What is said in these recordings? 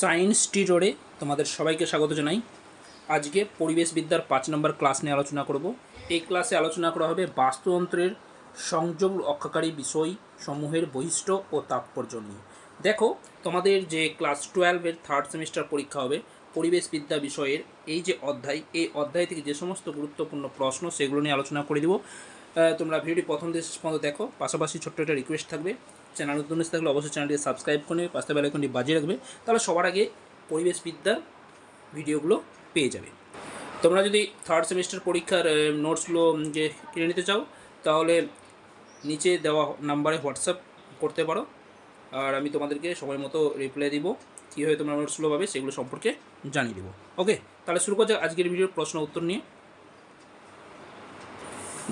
Science টিটোরে তোমাদের সবাইকে স্বাগত জানাই। আজকে পরিবেশবিদ্যার পাঁচ নম্বর ক্লাস নিয়ে আলোচনা করব। এই ক্লাসে আলোচনা করা হবে বাস্তুতন্ত্রের সংযোগ রক্ষাকারী বিষয় সমূহের বৈশিষ্ট্য ও তাৎপর্য নিয়ে। দেখো, তোমাদের যে ক্লাস টুয়েলভের থার্ড সেমিস্টার পরীক্ষা হবে, পরিবেশবিদ্যা বিষয়ের এই যে অধ্যায়, এই অধ্যায় থেকে যে সমস্ত গুরুত্বপূর্ণ প্রশ্ন সেগুলো নিয়ে আলোচনা করে দিব। তোমরা ভিডিওটি প্রথম শেষ পর্যন্ত দেখো। পাশাপাশি ছোট্ট একটা রিকোয়েস্ট থাকবে। চ্যানেল নতুন থাকলে অবশ্যই চ্যানেলটি সাবস্ক্রাইব করে পাশে বেলাইকনটি বাজিয়ে রাখবে। তাহলে সবার আগে পরিবেশবিদ্যার ভিডিওগুলো পেয়ে যাবে। তোমরা যদি থার্ড সেমিস্টার পরীক্ষার নোটসগুলো যে কিনে নিতে চাও, তাহলে নিচে দেওয়া নাম্বারে হোয়াটসঅ্যাপ করতে পারো। আর আমি তোমাদেরকে সময় মতো রিপ্লাই দিব, কীভাবে তোমরা নোটসগুলো পাবে সেগুলো সম্পর্কে জানিয়ে দেবো। ওকে তাহলে শুরু করা যাক আজকের ভিডিওর প্রশ্ন উত্তর নিয়ে।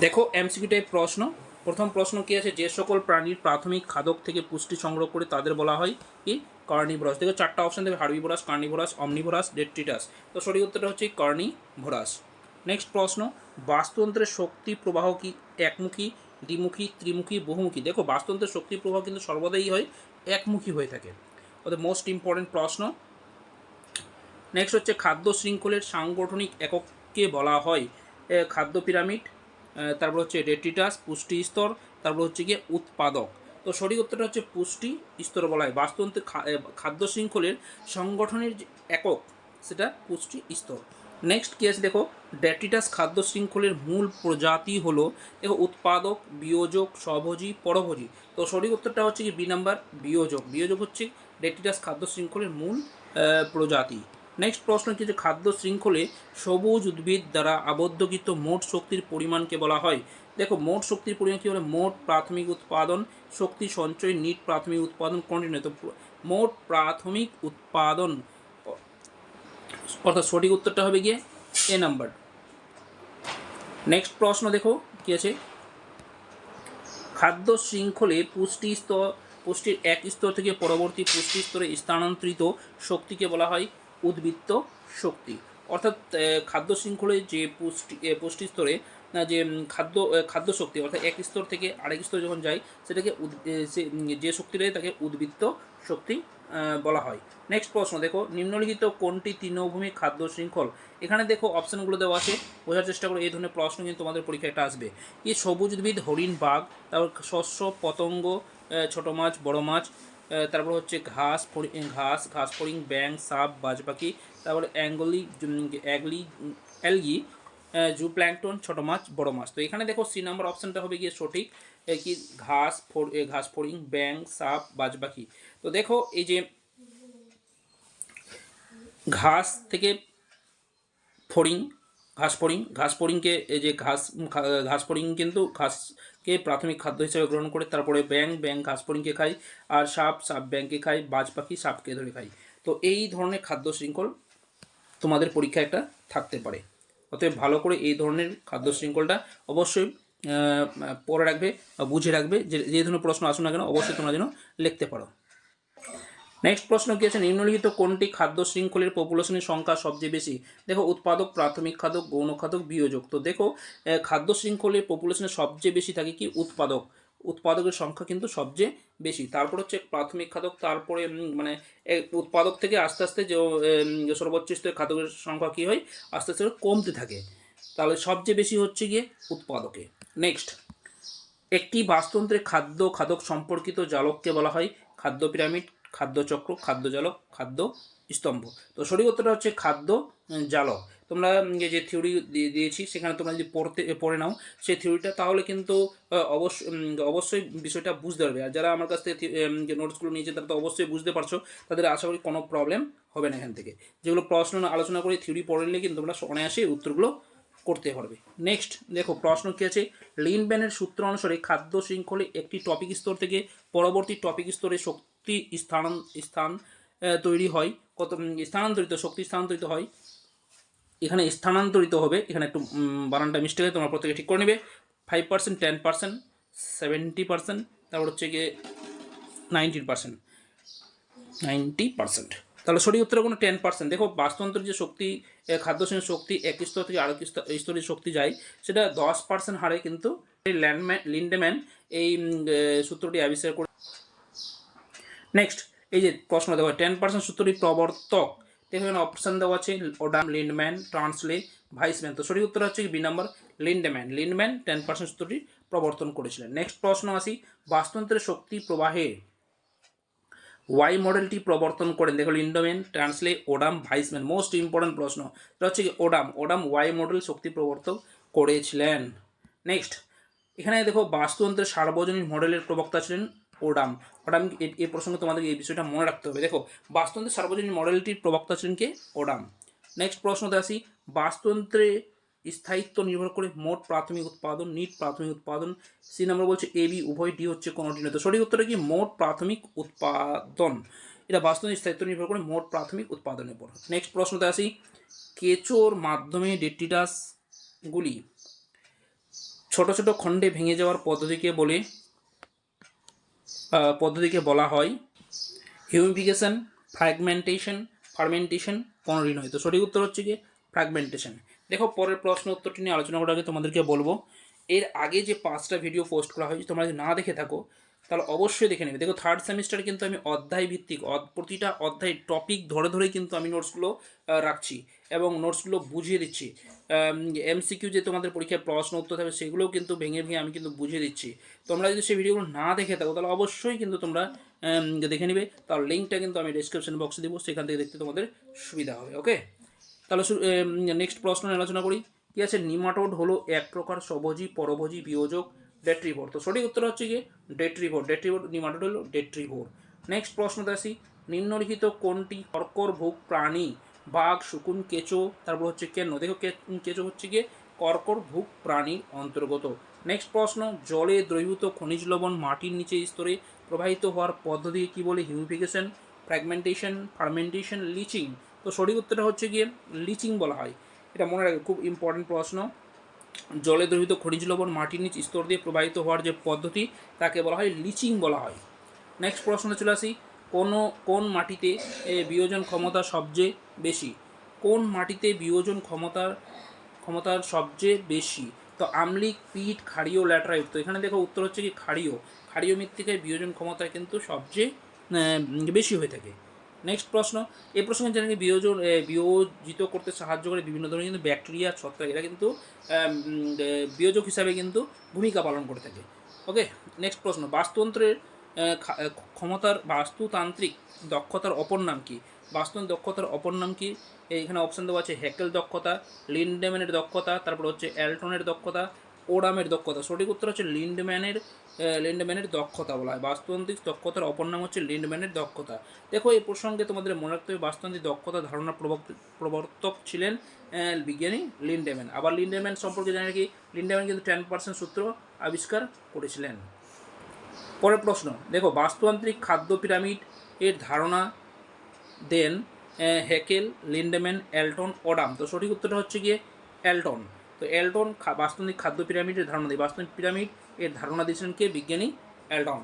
দেখো এমসিকিউ টাইপ প্রশ্ন। প্রথম প্রশ্ন কি আছে? যে সকল প্রাণীর প্রাথমিক খাদক থেকে পুষ্টি সংগ্রহ করে তাদের বলা হয় কি? কার্নিভোরাস দেখো, চারটা অপশন দেবে হার্বিভোরাস কার্নিভোরাস অমনিভোরাস ডেট্রিটাস তো সঠিক উত্তরটা হচ্ছে কার্নিভোরাস নেক্সট প্রশ্ন, বাস্তুতন্ত্রের শক্তি প্রবাহ কি একমুখী, দ্বিমুখী, ত্রিমুখী, বহুমুখী? দেখো, বাস্তুতন্ত্রের শক্তি প্রবাহ কিন্তু সর্বদাই হয় একমুখী হয়ে থাকে। ওদের মোস্ট ইম্পর্টেন্ট প্রশ্ন। নেক্সট হচ্ছে খাদ্য শৃঙ্খলের সাংগঠনিক একককে বলা হয় খাদ্য পিরামিড। তারপর হচ্ছে রেটিটাস পুষ্টি স্তর তারপর হচ্ছে গিয়ে উৎপাদক। তো সঠিক উত্তরটা হচ্ছে পুষ্টি স্তর বলা হয়। এ, খাদ্য শৃঙ্খলের সংগঠনের যে একক সেটা পুষ্টি স্তর। নেক্সট কী আছে দেখো? ড্যাটিটাস খাদ্য শৃঙ্খলের মূল প্রজাতি হলো দেখো উৎপাদক বিয়োজক স্বভোজী পরভোজী। তো সঠিক উত্তরটা হচ্ছে কি বি নাম্বার বিয়োজক। বিয়োজক হচ্ছে ড্যাটিটাস খাদ্য শৃঙ্খলের মূল প্রজাতি। নেক্সট প্রশ্ন কি যে খাদ্য শৃঙ্খলে সবুজ উদ্ভিদ দ্বারা আবদ্ধকৃত মোট শক্তির পরিমাণকে বলা হয়। দেখো, মোট শক্তির পরিমাণ কী বলে মোট প্রাথমিক উৎপাদন, শক্তি সঞ্চয়, নিট প্রাথমিক উৎপাদন কন্টিনিউ তো মোট প্রাথমিক উৎপাদন। অর্থাৎ সঠিক উত্তরটা হবে গিয়ে এ নাম্বার নেক্সট প্রশ্ন দেখো, কি আছে? খাদ্য শৃঙ্খলে পুষ্টি স্তর পুষ্টির এক স্তর থেকে পরবর্তী পুষ্টি স্তরে স্থানান্তরিত শক্তিকে বলা হয় উদ্বৃত্ত শক্তি। অর্থাৎ খাদ্য শৃঙ্খলে যে পুষ্টি পুষ্টি স্তরে যে খাদ্য খাদ্য শক্তি, অর্থাৎ এক স্তর থেকে আরেক স্তরে যখন যায়, সেটাকে যে শক্তি রয়েছে তাকে উদ্বৃত্ত শক্তি বলা হয়। নেক্সট প্রশ্ন, দেখো, নিম্নলিখিত কোনটি তৃণভূমি খাদ্য শৃঙ্খল? এখানে দেখো অপশানগুলো দেওয়া আছে, বোঝার চেষ্টা করো, এই ধরনের প্রশ্ন কিন্তু তোমাদের পরীক্ষায় একটা আসবে। কি সবুজ উদ্ভিদ, হরিণ, বাঘ, তারপর শস্য, পতঙ্গ ছোট মাছ, বড় মাছ তারপর হচ্ছে ঘাস ঘাস ঘাস ফড়িং ব্যাং সাপ বাজ পাখি তারপরে অ্যাঙ্গলি অ্যাগলি অ্যালগি জু প্ল্যাঙ্কটন ছোট মাছ বড় মাছ। তো এখানে দেখো সি নাম্বার অপশানটা হবে গিয়ে সঠিক কি ঘাস এ, ঘাস ফড়িং ব্যাং সাপ বাজ পাখি তো দেখো এই যে ঘাস থেকে ফড়িং ঘাস ফড়িং ঘাস ফড়িংকে এই যে ঘাস ঘাস ফড়িং কিন্তু ঘাসকে প্রাথমিক খাদ্য হিসেবে গ্রহণ করে, তারপরে ব্যাং ব্যাং ঘাসপরিংকে খায়, আর সাপ সাপ ব্যাংকে খায়, বাজ পাখি, সাপকে ধরে খায়। তো এই ধরনের খাদ্য শৃঙ্খল তোমাদের পরীক্ষা একটা থাকতে পারে। অতএব ভালো করে এই ধরনের খাদ্য শৃঙ্খলটা অবশ্যই পড়ে রাখবে বুঝে রাখবে। যে যে ধরনের প্রশ্ন আসুন না কেন, অবশ্যই তোমরা যেন লিখতে পারো। নেক্সট প্রশ্ন কি আছে? নিম্নলিখিত কোনটি খাদ্য শৃঙ্খলের পপুলেশনের সংখ্যা সবচেয়ে বেশি? দেখো, উৎপাদক, প্রাথমিক খাদক গৌণ খাদক বিয়োজক। তো দেখো খাদ্য শৃঙ্খলের পপুলেশনের সবচেয়ে বেশি থাকে কি? উৎপাদক। উৎপাদকের সংখ্যা কিন্তু সবচেয়ে বেশি। তারপর হচ্ছে প্রাথমিক খাদক, তারপরে মানে উৎপাদক থেকে আস্তে আস্তে যে সর্বোচ্চ স্তরের খাদকের সংখ্যা কী হয়? আস্তে আস্তে কমতে থাকে। তাহলে সবচেয়ে বেশি হচ্ছে গিয়ে উৎপাদকে। নেক্সট একটি বাস্তুতন্ত্রে খাদ্য, খাদক সম্পর্কিত জালককে বলা হয় খাদ্য পিরামিড। খাদ্যচক্র খাদ্য জালক খাদ্য স্তম্ভ। তো সঠিক উত্তরটা হচ্ছে খাদ্য জালক। তোমরা যে থিওরি দিয়ে দিয়েছি, সেখানে তোমরা যদি পড়তে, পড়ে নাও, সেই থিওরিটা তাহলে কিন্তু অবশ্যই অবশ্যই বিষয়টা বুঝতে পারবে। আর যারা আমার কাছ থেকে যে নোটসগুলো নিয়েছে, তারা তো অবশ্যই বুঝতে পারছ। তাদের আশা করি কোনো প্রবলেম হবে না এখান থেকে। যেগুলো প্রশ্ন আলোচনা করে থিওরি পড়ে নিলে কিন্তু তোমরা অনায়াসে উত্তরগুলো করতে পারবে। নেক্সট দেখো, প্রশ্ন কী আছে? লিনব্যানের সূত্র অনুসারে খাদ্য শৃঙ্খলে একটি টপিক স্তর থেকে পরবর্তী টপিক স্তরে শক্তি স্থান স্থান আহ, তৈরি হয়। কত স্থানান্তরিত শক্তি স্থানান্তরিত হয়। এখানে স্থানান্তরিত হবে। এখানে একটু বানানটা মিস্টেক তোমরা প্রত্যেকে ঠিক করে নেবে। Five percent ten percent seventy percent তারপর হচ্ছে গিয়ে নাইনটিন পার্সেন্ট নাইনটি পার্সেন্ট তাহলে সঠিক উত্তর কোনো টেন পার্সেন্ট দেখো বাস্তুতন্ত্রের যে শক্তি এ, খাদ্য শ্রেণির শক্তি এক স্তর থেকে আরেক স্তর- স্তরের শক্তি যায় সেটা দশ পার্সেন্ট হারে কিন্তু ল্যান্ডম্যান লিন্ডেম্যান এই সূত্রটি আবিষ্কার করে নেক্সট এই যে প্রশ্ন দেওয়া টেন পার্সেন্ট সূত্রটি প্রবর্তক। এখানে অপশান দেওয়া আছে ওডাম লিন্ডম্যান ট্রান্সলে ভাইসম্যান তো সঠিক উত্তর হচ্ছে B number Lindeman Lindeman ten percent সূত্রটি প্রবর্তন করেছিলেন। নেক্সট প্রশ্ন আসি, বাস্তুতন্ত্রের শক্তি প্রবাহে ওয়াই মডেলটি প্রবর্তন করেন। দেখো Lindeman ট্রান্সলে Odum Weismann most important প্রশ্ন। এটা হচ্ছে ওডাম ওডাম ওয়াই মডেল শক্তি প্রবর্তন করেছিলেন। নেক্সট এখানে দেখো, বাস্তুতন্ত্রের সার্বজনীন মডেলের প্রবক্তা ছিলেন ওডাম। ওডাম এ- এই প্রসঙ্গে তোমাদের এই বিষয়টা মনে রাখতে হবে। দেখো বাস্তুতন্ত্রের সার্বজনীন মডেলটির প্রবক্তা ছিলেন কে? ওডাম। নেক্সট প্রশ্নতে আসি। বাস্তুতন্ত্রে স্থায়িত্ব নির্ভর করে মোট প্রাথমিক উৎপাদন, নিট প্রাথমিক উৎপাদন। সি নম্বর বলছে এ, বি, উভয় ডি হচ্ছে কোনোটি নয়। তো সঠিক উত্তরটা কি? মোট প্রাথমিক উৎপাদন। এটা বাস্তবিক স্থায়িত্ব নির্ভর করে মোট প্রাথমিক উৎপাদনের উপর। নেক্সট প্রশ্নতে আসি। কেঁচোর মাধ্যমে ডেট্রিটাসগুলি ছোট ছোট খণ্ডে ভেঙে যাওয়ার পদ্ধতিকে বলে পদ্ধতিকে বলা হয় হিউমিফিকেশন, ফ্র্যাগমেন্টেশন, ফার্মেন্টেশন নয় তো সঠিক উত্তর হচ্ছে গিয়ে ফ্র্যাগমেন্টেশন। দেখো, পরের প্রশ্ন উত্তরটি নিয়ে আলোচনা করার আগে তোমাদেরকে বলব, এর আগে যে পাঁচটা ভিডিও পোস্ট করা হয়েছে, তোমরা যদি না দেখে থাকো তাহলে অবশ্যই দেখে নেবে। দেখো থার্ড সেমিস্টার কিন্তু আমি অধ্যায় ভিত্তিক প্রতিটা অধ্যায় টপিক ধরে ধরে কিন্তু আমি নোটসগুলো রাখছি এবং নোটসগুলো বুঝিয়ে দিচ্ছি। এমসিকিউ যে তোমাদের পরীক্ষায় প্রশ্ন উত্তর থাকবে সেগুলোও কিন্তু ভেঙে ভেঙে আমি কিন্তু বুঝিয়ে দিচ্ছি। তোমরা যদি সেই ভিডিওগুলো না দেখে থাকো, তাহলে অবশ্যই কিন্তু তোমরা দেখে নিবে। তার লিঙ্কটা কিন্তু আমি ডিসক্রিপশন বক্সে দেবো, সেখান থেকে দেখতে তোমাদের সুবিধা হবে ওকে তাহলে নেক্সট প্রশ্ন আলোচনা করি। কি আছে? নিমাটোড হলো এক প্রকার সবজি, পরভোজী, বিয়োজক ডেট্রিভোর তো সঠিক উত্তর হচ্ছে কি ডেট্রিভোর ডেট্রিভোর নিমাটোড হলো ডেট্রিভোর নেক্সট প্রশ্নতে আসি। নিম্নলিখিত কোনটি কর্কর ভোগ প্রাণী? বাঘ, শুকুন, কেঁচো, তারপর হচ্ছে কেন? দেখো কেঁচো হচ্ছে গিয়ে কর্কর ভোগ প্রাণীর অন্তর্গত। নেক্সট প্রশ্ন, জলে দ্রবীভূত খনিজ লবণ মাটির নিচে স্তরে প্রবাহিত হওয়ার পদ্ধতিকে কী বলে? হিউমিফিকেশন ফ্র্যাগমেন্টেশন ফার্মেন্টেশন লিচিং তো সঠিক উত্তরটা হচ্ছে গিয়ে লিচিং বলা হয়। এটা মনে রাখবে, খুব ইম্পর্টেন্ট প্রশ্ন। জলে দ্রবিত খনিজ লবণ, মাটির নিচ স্তর দিয়ে প্রবাহিত হওয়ার যে পদ্ধতি, তাকে বলা হয় লিচিং বলা হয়। নেক্সট প্রশ্নে চলে আসি, কোনো, কোন মাটিতে বিয়োজন ক্ষমতা সবচেয়ে বেশি? কোন মাটিতে বিয়োজন ক্ষমতার ক্ষমতার সবচেয়ে বেশি? তো আমলিক, পিট, ক্ষারীয়, ল্যাটারাইট। তো এখানে দেখো উত্তর হচ্ছে কি ক্ষারীয়। ক্ষারীয় মৃত্তিকায় বিয়োজন ক্ষমতা কিন্তু সবচেয়ে বেশি হয়ে থাকে। নেক্সট প্রশ্ন এই প্রশ্নে জানি বিয়োজন বিয়োজিত করতে সাহায্য করে বিভিন্ন ধরনের কিন্তু ব্যাকটেরিয়া, ছত্রাক, এরা কিন্তু বিয়োজক হিসাবে কিন্তু ভূমিকা পালন করে থাকে। ওকে নেক্সট প্রশ্ন, বাস্তুতন্ত্রের ক্ষমতার বাস্তুতান্ত্রিক দক্ষতার অপর নাম কি? বাস্তুতান্ত্রিক দক্ষতার অপর নাম কি? এইখানে অপশন দেওয়া আছে হ্যাকেল দক্ষতা লিন্ডম্যানের দক্ষতা, তারপর হচ্ছে অ্যালটনের দক্ষতা ওডামের দক্ষতা। সঠিক উত্তর হচ্ছে লিন্ডম্যানের লিন্ডম্যানের দক্ষতা বলা হয়। বাস্তুতান্ত্রিক দক্ষতার অপর নাম হচ্ছে লিন্ডম্যানের দক্ষতা। দেখো এই প্রসঙ্গে তোমাদের মনে রাখতে হবে বাস্তুতান্ত্রিক দক্ষতা ধারণা প্রবর্তক ছিলেন বিজ্ঞানী লিন্ডেম্যান। আবার লিন্ডেম্যান সম্পর্কে জানি কি? লিন্ডেম্যান কিন্তু টেন পার্সেন্ট সূত্র আবিষ্কার করেছিলেন। পরের প্রশ্ন দেখো বাস্তুতান্ত্রিক খাদ্য পিরামিড এর ধারণা দেন আহ, হেকেল লিন্ডেম্যান এলটন ওডাম তো সঠিক উত্তরটা হচ্ছে গিয়ে এলটন তো খা- বাস্তুতান্ত্রিক খাদ্য পিরামিডের ধারণা দেয়। বাস্তুতান্ত্রিক পিরামিড এর ধারণা দিয়েছিলেন কে? বিজ্ঞানী এলটন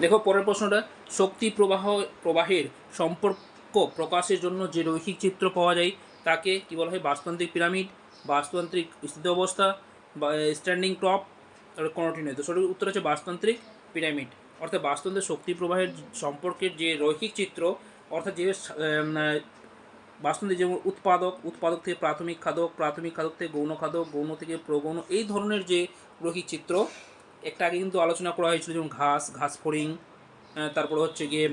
দেখো, পরের প্রশ্নটা, শক্তি প্রবাহ, প্রবাহের সম্পর্ক প্রকাশের জন্য যে রৈখিক চিত্র পাওয়া যায়, তাকে কি বলা হয়? বাস্তুতান্ত্রিক পিরামিড বাস্তুতান্ত্রিক স্থিত অবস্থা, বা স্ট্যান্ডিং টপ তাহলে কোনোটি নয় তো সঠিক উত্তর হচ্ছে বাস্তুতান্ত্রিক পিরামিড। অর্থাৎ বাস্তুতন্ত্রের শক্তি প্রবাহের সম্পর্কের যে রৈখিক চিত্র, অর্থাৎ যে বাস্তুতন্ত্রের যেমন উৎপাদক উৎপাদক থেকে প্রাথমিক খাদক প্রাথমিক খাদক থেকে গৌণ খাদক গৌণ থেকে প্রগৌণ এই ধরনের যে রৈখিক চিত্র একটা আগে কিন্তু আলোচনা করা হয়েছিল যেমন ঘাস ঘাস ফড়িং তারপরে হচ্ছে গিয়ে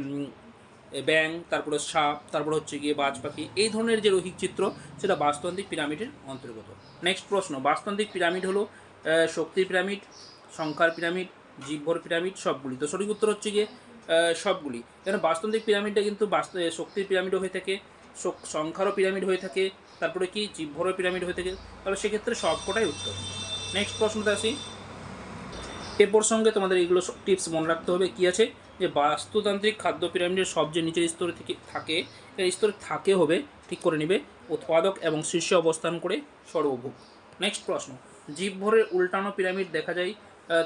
ব্যাং তারপরে সাপ তারপরে হচ্ছে গিয়ে বাজ পাখি এই ধরনের যে রৈখিক চিত্র সেটা বাস্তুতান্ত্রিক পিরামিডের অন্তর্গত। নেক্সট প্রশ্ন বাস্তুতান্ত্রিক পিরামিড হলো শক্তির পিরামিড সংখ্যার পিরামিড জীবভর পিরামিড সবগুলি। তো সঠিক উত্তর হচ্ছে গিয়ে সবগুলি। কেন বাস্তুতান্ত্রিক পিরামিডটা কিন্তু বাস্তু এ, শক্তির পিরামিডও হয়ে থাকে সংখ্যারও পিরামিড হয়ে থাকে, তারপরে কি? জীবভরও পিরামিড হয়ে থাকে। তাহলে সেক্ষেত্রে সবকটাই উত্তর। নেক্সট প্রশ্নতে আসি। এ প্রসঙ্গে তোমাদের এইগুলো টিপস মনে রাখতে হবে। কি আছে? যে বাস্তুতান্ত্রিক খাদ্য পিরামিডের সবচেয়ে নিচের স্তরে থেকে থাকে, এর স্তরে থাকে হবে, ঠিক করে নেবে। উৎপাদক এবং শীর্ষে অবস্থান করে সর্বভোগ নেক্সট প্রশ্ন। জীবভরের উল্টানো পিরামিড দেখা যায়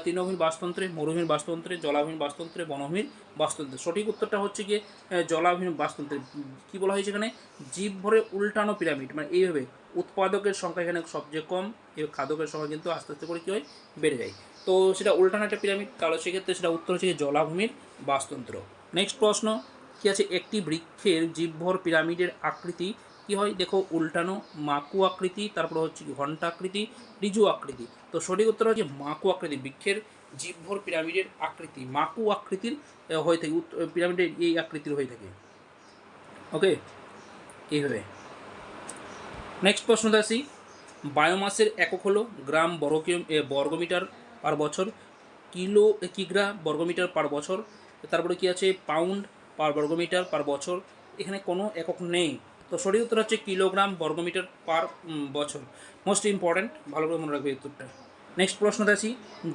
তৃণভূমির বাস্তুতন্ত্রে মরুভূমির বাস্তুতন্ত্রে জলাভূমির বাস্তুতন্ত্রে বনভূমির বাস্তুতন্ত্রে সঠিক উত্তরটা হচ্ছে গিয়ে জলাভূমির বাস্তুতন্ত্রে কী বলা হয়েছে এখানে? জীব ভরে উল্টানো পিরামিড মানে এইভাবে উৎপাদকের সংখ্যা এখানে সবচেয়ে কম এবং খাদকের সংখ্যা কিন্তু আস্তে আস্তে করে কী হয় বেড়ে যায়। তো সেটা উল্টানো একটা পিরামিড, তাহলে সেক্ষেত্রে সেটা উত্তর হচ্ছে জলাভূমির বাস্তুতন্ত্র নেক্সট প্রশ্ন, কী আছে একটি বৃক্ষের জীবভর পিরামিডের আকৃতি কি হয়? দেখো, উল্টানো, মাকু আকৃতি, তারপরে হচ্ছে কি ঘণ্টা আকৃতি, রিজু আকৃতি। তো সঠিক উত্তর হচ্ছে মাকু আকৃতি, বৃক্ষের জীবভর পিরামিডের আকৃতি, মাকু আকৃতির হয়ে থাকে পিরামিডের এই আকৃতির হয়ে থাকে। ওকে? এইভাবে। নেক্সট প্রশ্নতে আসি। বায়োমাসের একক হলো গ্রাম বর্গ বর্গমিটার পার বছর, কিলো কিগ্রা বর্গমিটার পার বছর, তারপরে কি আছে? পাউন্ড পার বর্গমিটার পার বছর, এখানে কোনো একক নেই। তো সঠিক উত্তর হচ্ছে কিলোগ্রাম বর্গমিটার পার বছর। মোস্ট ইম্পর্ট্যান্ট ভালো করে মনে রাখবে উত্তরটা। নেক্সট প্রশ্নতে আছি,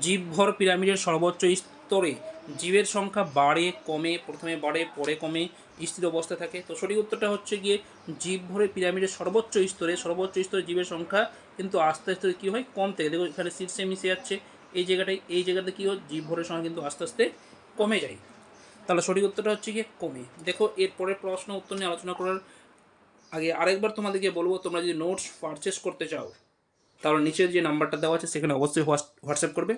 জীবভর পিরামিডের সর্বোচ্চ স্তরে জীবের সংখ্যা বাড়ে, কমে, প্রথমে বাড়ে, পরে কমে, স্থির অবস্থায় থাকে। তো সঠিক উত্তরটা হচ্ছে গিয়ে জীবভরে পিরামিডের সর্বোচ্চ স্তরে সর্বোচ্চ স্তরে জীবের সংখ্যা কিন্তু আস্তে আস্তে কী হয় কম থেকে। দেখো এখানে শীর্ষে মিশে যাচ্ছে, এই জায়গাটায়, এই জায়গাতে কী হয়? জীবভরের সংখ্যা কিন্তু আস্তে আস্তে কমে যায়। তাহলে সঠিক উত্তরটা হচ্ছে গিয়ে কমে। দেখো এরপরে প্রশ্ন উত্তর নিয়ে আলোচনা করার আগে আরেকবার তোমাদেরকে বলব, তোমরা যদি নোটস পারচেস করতে চাও, তাহলে নিচের যে নাম্বারটা দেওয়া আছে, সেখানে অবশ্যই হোয়াটস- হোয়াটসঅ্যাপ করবে।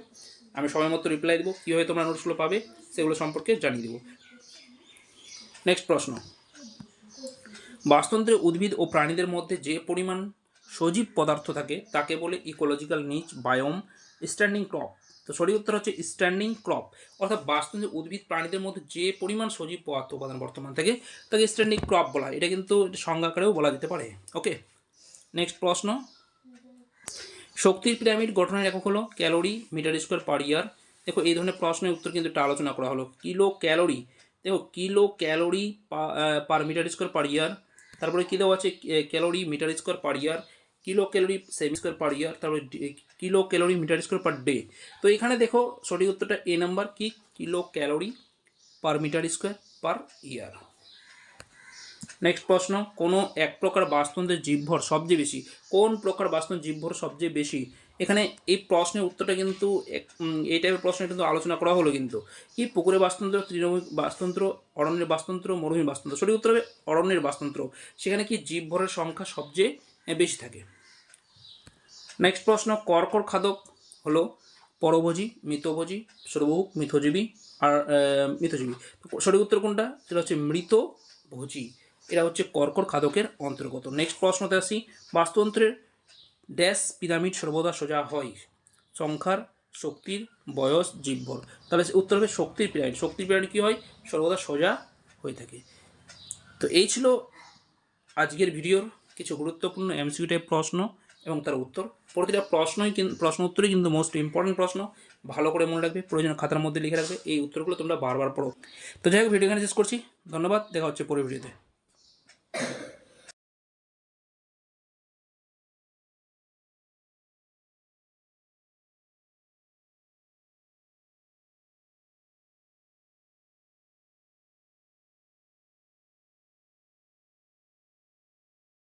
আমি সময় মতো রিপ্লাই দেবো কীভাবে তোমরা নোটসগুলো পাবে, সেগুলো সম্পর্কে জানিয়ে দেবো। নেক্সট প্রশ্ন. বাস্তুতন্ত্রে উদ্ভিদ ও প্রাণীদের মধ্যে যে পরিমাণ সজীব পদার্থ থাকে, তাকে বলে ইকোলজিক্যাল নিচ বায়োম স্ট্যান্ডিং ক্রপ তো সঠিক উত্তর হচ্ছে স্ট্যান্ডিং ক্রপ অর্থাৎ বাস্তুতন্ত্রে উদ্ভিদ প্রাণীদের মধ্যে যে পরিমাণ সজীব পদার্থ উপাদান বর্তমান থাকে, তাকে স্ট্যান্ডিং ক্রপ বলা এটা কিন্তু সংজ্ঞাকারেও বলা যেতে পারে। ওকে নেক্সট প্রশ্ন। শক্তির পিরামিড গঠনের একক হলো calorie metre square per year দেখো, এই ধরনের প্রশ্নের উত্তর কিন্তু একটা আলোচনা করা হলো। কিলো ক্যালোরি দেখো, kilo calorie per metre square per year তারপরে কী দেওয়া আছে? Calorie metre square per year kilo calorie semi square per year তারপরে kilo calorie metre square per day তো এখানে দেখো, সঠিক উত্তরটা এ নাম্বার কি? Kilo calorie per metre square per year next প্রশ্ন, কোনো এক প্রকার বাস্তুতন্ত্রের জীবভর সবচেয়ে বেশি? কোন প্রকার বাস্তুতন্ত্রের জীবভর সবচেয়ে বেশি? এখানে এই প্রশ্নের উত্তরটা কিন্তু এই টাইপের প্রশ্ন কিন্তু আলোচনা করা হলো কিন্তু। কি পুকুরে বাস্তুতন্ত্র, তৃণভূমি বাস্তুতন্ত্র, অরণ্যের বাস্তুতন্ত্র মরুভূমি বাস্তুতন্ত্র? সঠিক উত্তর হবে অরণ্যের বাস্তুতন্ত্র। সেখানে কি জীবভরের সংখ্যা সবচেয়ে বেশি থাকে? নেক্সট প্রশ্ন কর্কর খাদক হলো পরভোজী, মৃতভোজী সর্বভুক মিথজীবী আর তো সঠিক উত্তর কোনটা? সেটা হচ্ছে মৃতভোজী। এরা হচ্ছে কর্কর খাদকের অন্তর্গত। নেক্সট প্রশ্নতে আসি। বাস্তুতন্ত্রের ড্যাশ পিরামিড সর্বদা সোজা হয়। সংখ্যার শক্তির বয়স জীবভর তাহলে উত্তর হবে শক্তির পিরামিড। শক্তির পিরামিড কী হয়? সর্বদা সোজা হয়ে থাকে। তো এই ছিল আজকের ভিডিওর কিছু গুরুত্বপূর্ণ এমসিকিউ টাইপ প্রশ্ন এবং তার উত্তর। প্রতিটা প্রশ্নই কিন্তু প্রশ্ন উত্তরই কিন্তু মোস্ট ইম্পর্টেন্ট প্রশ্ন। ভালো করে মনে রাখবে, প্রয়োজন খাতার মধ্যে লিখে রাখবে, এই উত্তরগুলো তোমরা বারবার পড়ো। তো যাই হোক ভিডিও এখানে শেষ করছি। ধন্যবাদ, দেখা হচ্ছে পরে ভিডিওতে